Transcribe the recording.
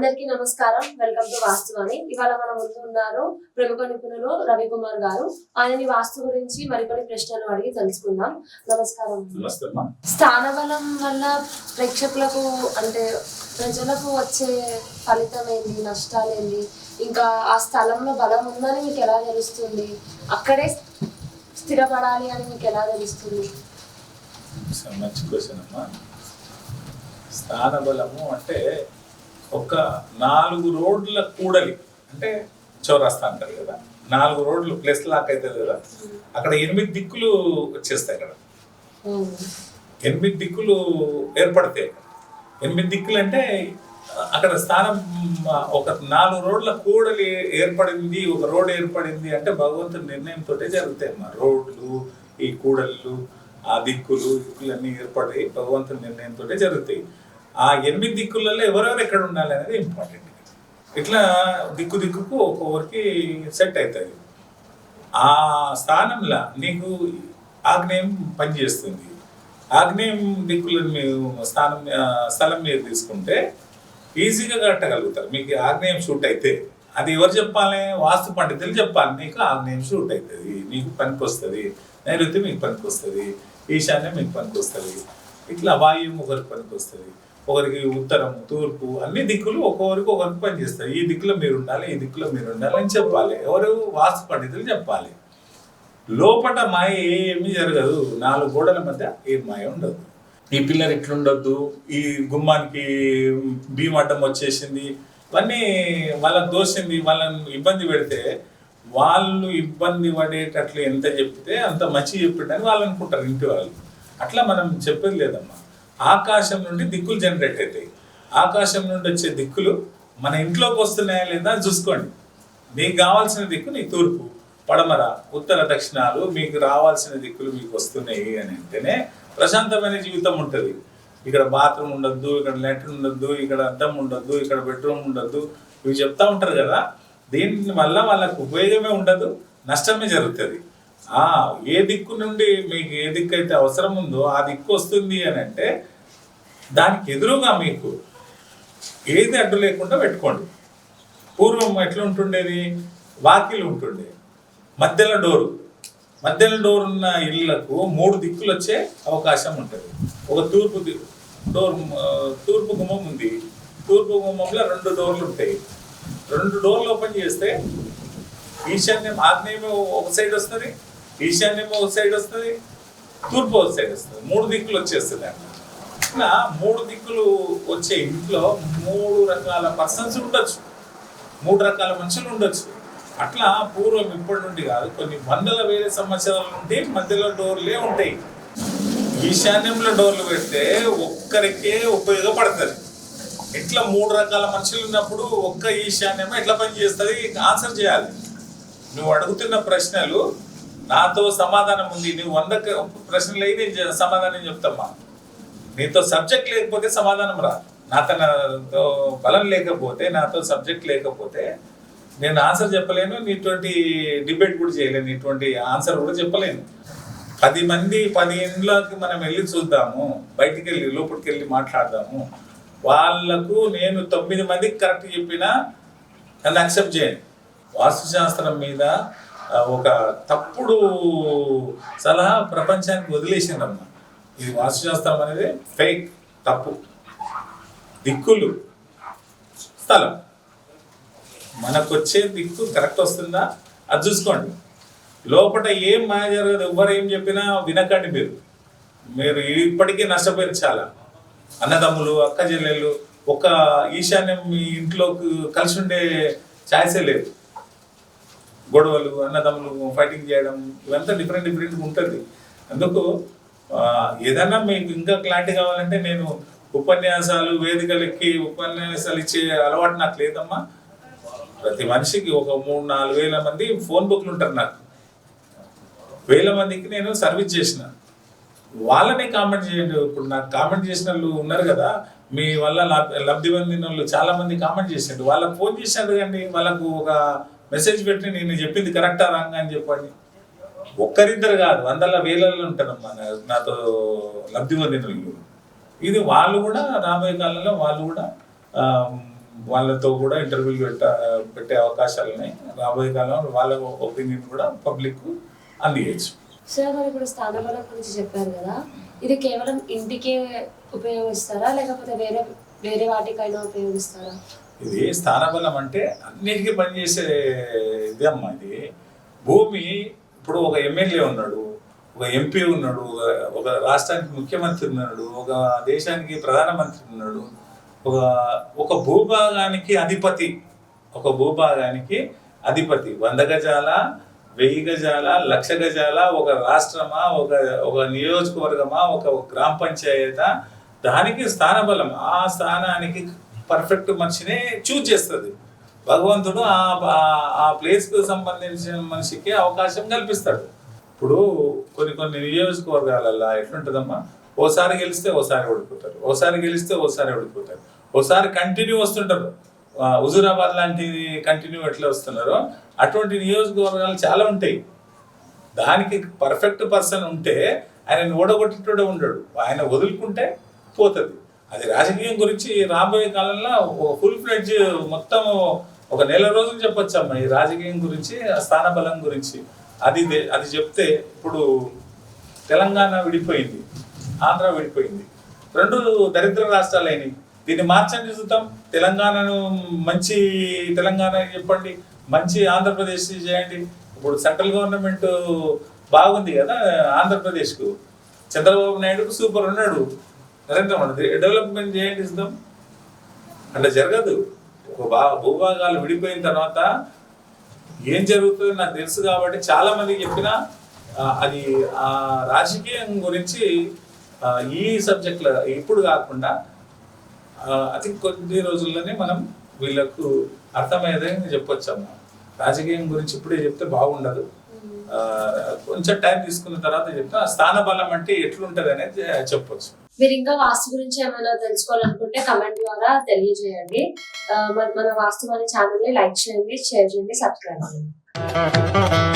అందరికీ నమస్కారం. Welcome to వాస్తువాణి ఇవాళ మన ముందు ఉన్నారు ప్రముఖ నిపుణులు రవికుమార్ గారు. ఆయనని వాస్తు గురించి మరికొన్ని ప్రశ్నలు అడిగి తెలుసుకుందాం. నమస్కారం. స్థానబలం వల్ల ప్రేక్షకులకు అంటే ప్రజలకు వచ్చే ఫలితం ఏంటి? నష్టాలు ఏంటి? ఇంకా ఆ స్థలంలో బలం ఉందని మీకు ఎలా తెలుస్తుంది? అక్కడే స్థిరపడాలి అని మీకు ఎలా తెలుస్తుంది? సో మంచి క్వశ్చన్ అమ్మా. స్థాన బలము అంటే ఒక నాలుగు రోడ్ల కూడలి. అంటే చౌరస్తా అంటారు కదా. నాలుగు రోడ్లు ప్లస్ లాక్ అవుతుంది కదా అక్కడ ఎనిమిది దిక్కులు వచ్చేస్తాయి అక్కడ. ఎనిమిది దిక్కులు ఏర్పడతాయి. ఎనిమిది దిక్కులు అంటే అక్కడ స్థానం ఒక నాలుగు రోడ్ల కూడలి ఏర్పడింది ఒక రోడ్ ఏర్పడింది అంటే భగవంతుడి నిర్ణయంతో జరుగుతాయి అమ్మా రోడ్లు ఈ కూడళ్ళు ఆ దిక్కులు దిక్కులన్నీ ఏర్పడి భగవంతుడి నిర్ణయంతో జరుగుతాయి. ఆ ఎనిమిది దిక్కులలో ఎవరెవరు ఎక్కడ ఉండాలి అనేది ఇంపార్టెంట్ ఇట్లా దిక్కు దిక్కుకు ఒక్కొక్కరికి సెట్ అవుతుంది ఆ స్థానంలో నీకు ఆగ్నేయం పనిచేస్తుంది. ఆగ్నేయం దిక్కులను మీరు స్థానం స్థలం మీద తీసుకుంటే ఈజీగా కట్టగలుగుతారు. మీకు ఆగ్నేయం షూట్ అయితే అది ఎవరు చెప్పాలి? వాస్తు పండితులు చెప్పాలి. నీకు ఆగ్నేయం షూట్ అవుతుంది. నీకు పనికి వస్తుంది నైరుతి మీకు పనికి వస్తుంది ఈశాన్యం మీకు పనికి వస్తుంది ఇట్లా వాయువు ఒకరికి పనికి వస్తుంది ఒకరికి ఉత్తరం తూర్పు అన్ని దిక్కులు ఒక్కొక్కరికి ఒకరికి పనిచేస్తాయి ఈ దిక్కులో మీరు ఉండాలి ఈ దిక్కులో మీరు ఉండాలి అని చెప్పాలి. ఎవరు? వాస్తు పండితులు చెప్పాలి. లోపల మాయ ఏమీ జరగదు. నాలుగు గోడల మధ్య ఏ మాయ ఉండదు. ఈ పిల్లర్ ఇట్లుండొద్దు. ఈ గుమ్మానికి భీమ అడ్డం వచ్చేసింది. ఇవన్నీ వాళ్ళకి దోసింది వాళ్ళని ఇబ్బంది పెడితే వాళ్ళు ఇబ్బంది పడేటట్లు ఎంత చెప్తే అంత మంచి చెప్పిండని వాళ్ళు అనుకుంటారు ఇంటి వాళ్ళు. అట్లా మనం చెప్పేది లేదమ్మా. ఆకాశం నుండి దిక్కులు జనరేట్ అవుతాయి. ఆకాశం నుండి వచ్చే దిక్కులు మన ఇంట్లోకి వస్తున్నాయా లేదా చూసుకోండి. మీకు కావాల్సిన దిక్కు నీ తూర్పు పడమర ఉత్తర దక్షిణాలు మీకు రావాల్సిన దిక్కులు మీకు వస్తున్నాయి అని అంటేనే ప్రశాంతమైన జీవితం ఉంటుంది. ఇక్కడ బాత్రూమ్ ఉండొద్దు ఇక్కడ లెటర్ ఉండొద్దు ఇక్కడ అద్దం ఉండొద్దు ఇక్కడ బెడ్రూమ్ ఉండొద్దు. ఇవి చెప్తా ఉంటారు కదా దీని వల్ల వాళ్ళకు ఉపయోగమే ఉండదు నష్టమే జరుగుతుంది. ఆ ఏ దిక్కు నుండి మీకు ఏ దిక్కు అయితే అవసరం ఉందో ఆ దిక్కు వస్తుంది అని అంటే దానికి ఎదురుగా మీకు ఏది అడ్డు లేకుండా పెట్టుకోండి. పూర్వం ఎట్లా ఉంటుండేది? వాకిలు ఉంటుండే. మధ్యలో డోరు. మధ్యలో డోర్ ఉన్న ఇళ్ళకు మూడు దిక్కులు వచ్చే అవకాశం ఉంటుంది. ఒక తూర్పు డోర్ తూర్పు గుమ్మం ఉంది. తూర్పు గుమ్మంలో రెండు డోర్లు ఉంటాయి. రెండు డోర్లు ఓపెన్ చేస్తే ఈశాన్యం ఆగ్నేయం ఒక సైడ్ వస్తుంది. ఈశాన్యం ఒక సైడ్ వస్తుంది. తూర్పు ఒక సైడ్ వస్తుంది. మూడు దిక్కులు వచ్చేస్తుంది అక్కడ ఇట్లా మూడు దిక్కులు వచ్చే ఇంట్లో మూడు రకాల పర్సన్స్ ఉండొచ్చు. మూడు రకాల మనుషులు ఉండొచ్చు. అట్లా పూర్వం ఇప్పటి నుండి కాదు కొన్ని వందల వేల సంవత్సరాల నుండి మధ్యలో డోర్లే ఉంటాయి. ఈశాన్యంలో డోర్లు పెడితే ఒక్కరికే ఉపయోగపడుతుంది. ఇట్లా మూడు రకాల మనుషులు ఉన్నప్పుడు ఒక్క ఈశాన్యం ఎట్లా పనిచేస్తుంది ఆన్సర్ చేయాలి. నువ్వు అడుగుతున్న ప్రశ్నలు నాతో సమాధానం ఉంది. నువ్వు వంద ప్రశ్నలు అయి నేను సమాధానం చెప్తామా నీతో సబ్జెక్ట్ లేకపోతే సమాధానం రా నాతో బలం లేకపోతే నాతో సబ్జెక్ట్ లేకపోతే నేను ఆన్సర్ చెప్పలేను నీటువంటి డిబేట్ కూడా చేయలేను ఇటువంటి ఆన్సర్ కూడా చెప్పలేను. పది మంది పది ఇండ్లకి మనం వెళ్ళి చూద్దాము బయటికి వెళ్ళి లోపలికి వెళ్ళి మాట్లాడదాము. వాళ్ళకు నేను తొమ్మిది మందికి కరెక్ట్ చెప్పినా నన్ను అక్సెప్ట్ చేయండి. వాస్తుశాస్త్రం మీద ఒక తప్పుడు సలహా ప్రపంచానికి వదిలేసిందమ్మా. ఇది వాస్తుశాస్త్రం అనేది ఫేక్ తప్పు. దిక్కులు. స్థలం. మనకు వచ్చే దిక్కు కరెక్ట్ వస్తుందా? అది చూసుకోండి. లోపల ఏం మాయ జరగదు. ఎవరు ఏం చెప్పినా వినకండి మీరు. మీరు ఇప్పటికీ నష్టపోయారు చాలా. అన్నదమ్ములు అక్క చెల్లెళ్ళు ఒక ఈశాన్యం మీ ఇంట్లోకి కలిసి ఉండే ఛాయిసే లేదు. గొడవలు అన్నదమ్ములు ఫైటింగ్ చేయడం ఇవంతా డిఫరెంట్ డిఫరెంట్గా ఉంటుంది. అందుకు ఏదన్నా మీకు ఇంకా క్లారిటీ కావాలంటే నేను ఉపన్యాసాలు వేదికలకి ఉపన్యాసాలు ఇచ్చే అలవాటు నాకు లేదమ్మా. ప్రతి మనిషికి ఒక మూడు నాలుగు వేల మంది ఫోన్ బుక్లు ఉంటారు నాకు. వేల మందికి నేను సర్వీస్ చేసిన. వాళ్ళని కామెంట్ చేయండి. ఇప్పుడు నాకు కామెంట్ చేసిన వాళ్ళు ఉన్నారు కదా మీ వల్ల లబ్- లబ్ధి పొందిన వాళ్ళు చాలా మంది కామెంట్ చేసిండు వాళ్ళకి ఫోన్ చేశాడు కానీ వాళ్ళకు ఒక మెసేజ్ పెట్టి నేను చెప్పింది కరెక్టా రాంగ్ అని చెప్పండి. ఒక్కరిద్దరు కాదు వందల వేలల్లో ఉంటారమ్మా. నాతో లబ్ధి పొందిన ఇది వాళ్ళు కూడా రాబోయే కాలంలో వాళ్ళు కూడా వాళ్ళతో కూడా ఇంటర్వ్యూలు పెట్ట పెట్టే అవకాశాలు ఉన్నాయి. రాబోయే కాలంలో వాళ్ళ ఒపీనియన్ కూడా పబ్లిక్ అందియచ్చు. సార్ మరి ఇప్పుడు స్థానబలం గురించి చెప్పారు కదా ఇది కేవలం ఇంటికే ఉపయోగిస్తారా లేకపోతే వేరే వేరే వాటికైనా ఉపయోగిస్తారా? ఇది స్థానబలం అంటే అన్నిటికీ పనిచేసే ఇది అమ్మా ఇది. భూమి ఇప్పుడు ఒక ఎమ్మెల్యే ఉన్నాడు ఒక ఎంపీ ఉన్నాడు ఒక- రాష్ట్రానికి ముఖ్యమంత్రి ఉన్నాడు ఒక దేశానికి ప్రధానమంత్రి ఉన్నాడు ఒక ఒక భూభాగానికి అధిపతి ఒక భూభాగానికి అధిపతి. వంద గజాల వెయ్యి గజాల లక్ష గజాల ఒక రాష్ట్రమా ఒక ఒక నియోజకవర్గమా ఒక గ్రామ పంచాయత దానికి స్థానబలం. ఆ స్థానానికి పర్ఫెక్ట్ మనిషినే చూజ్ చేస్తుంది. భగవంతుడు ఆ ఆ- ప్లేస్కు సంబంధించిన మనిషికి అవకాశం కల్పిస్తాడు. ఇప్పుడు కొన్ని కొన్ని నియోజకవర్గాలలో ఎట్లుంటుందమ్మా? ఓసారి గెలిస్తే ఓసారి ఓడిపోతారు. ఓసారి గెలిస్తే ఓసారి ఓడిపోతారు. ఓసారి కంటిన్యూ వస్తుంటారు. హుజూరాబాద్ లాంటి కంటిన్యూ ఎట్లా వస్తున్నారో అటువంటి నియోజకవర్గాలు చాలా ఉంటాయి. దానికి పర్ఫెక్ట్ పర్సన్ ఉంటే ఆయన ఓడగొట్టేటోడే ఉండడు. ఆయన వదులుకుంటే పోతుంది. అది రాజకీయం గురించి రాబోయే కాలంలో ఒక ఫుల్ ఫ్లెడ్జ్ మొత్తం ఒక నెల రోజులు చెప్పొచ్చమ్మా ఈ రాజకీయం గురించి ఆ గురించి. అది అది చెప్తే ఇప్పుడు తెలంగాణ విడిపోయింది ఆంధ్ర విడిపోయింది. రెండు దరిద్ర రాష్ట్రాలు దీన్ని మార్చండి చూద్దాం. తెలంగాణను మంచి తెలంగాణ చెప్పండి మంచి ఆంధ్రప్రదేశ్ చేయండి. ఇప్పుడు సెంట్రల్ గవర్నమెంట్ బాగుంది కదా ఆంధ్రప్రదేశ్కు. చంద్రబాబు నాయుడుకు సూపర్ ఉన్నాడు. నరేంద్ర మోడీ డెవలప్మెంట్ చేయండి ఇస్తాం అంటే జరగదు. ఒక బా భూభాగాలు విడిపోయిన తర్వాత ఏం జరుగుతుందో నాకు తెలుసు కాబట్టి చాలా మంది చెప్పిన అది ఆ రాజకీయం గురించి ఈ సబ్జెక్ట్లో ఇప్పుడు కాకుండా అతి కొద్ది రోజుల్లోనే మనం వీళ్ళకు అర్థమయ్యేదని చెప్పొచ్చమ్మా రాజకీయం గురించి ఇప్పుడే చెప్తే బాగుండదు. కొంచెం టైం తీసుకున్న తర్వాత చెప్తే. స్థాన బలం అంటే ఎట్లుంటది అనేది చెప్పొచ్చు. మీరు ఇంకా వాస్తు గురించి ఏమైనా తెలుసుకోవాలనుకుంటే కమెంట్ ద్వారా తెలియజేయండి. మరి మన వాస్తు అనే ఛానల్ని లైక్ చేయండి షేర్ చేయండి సబ్స్క్రైబ్ చేయండి.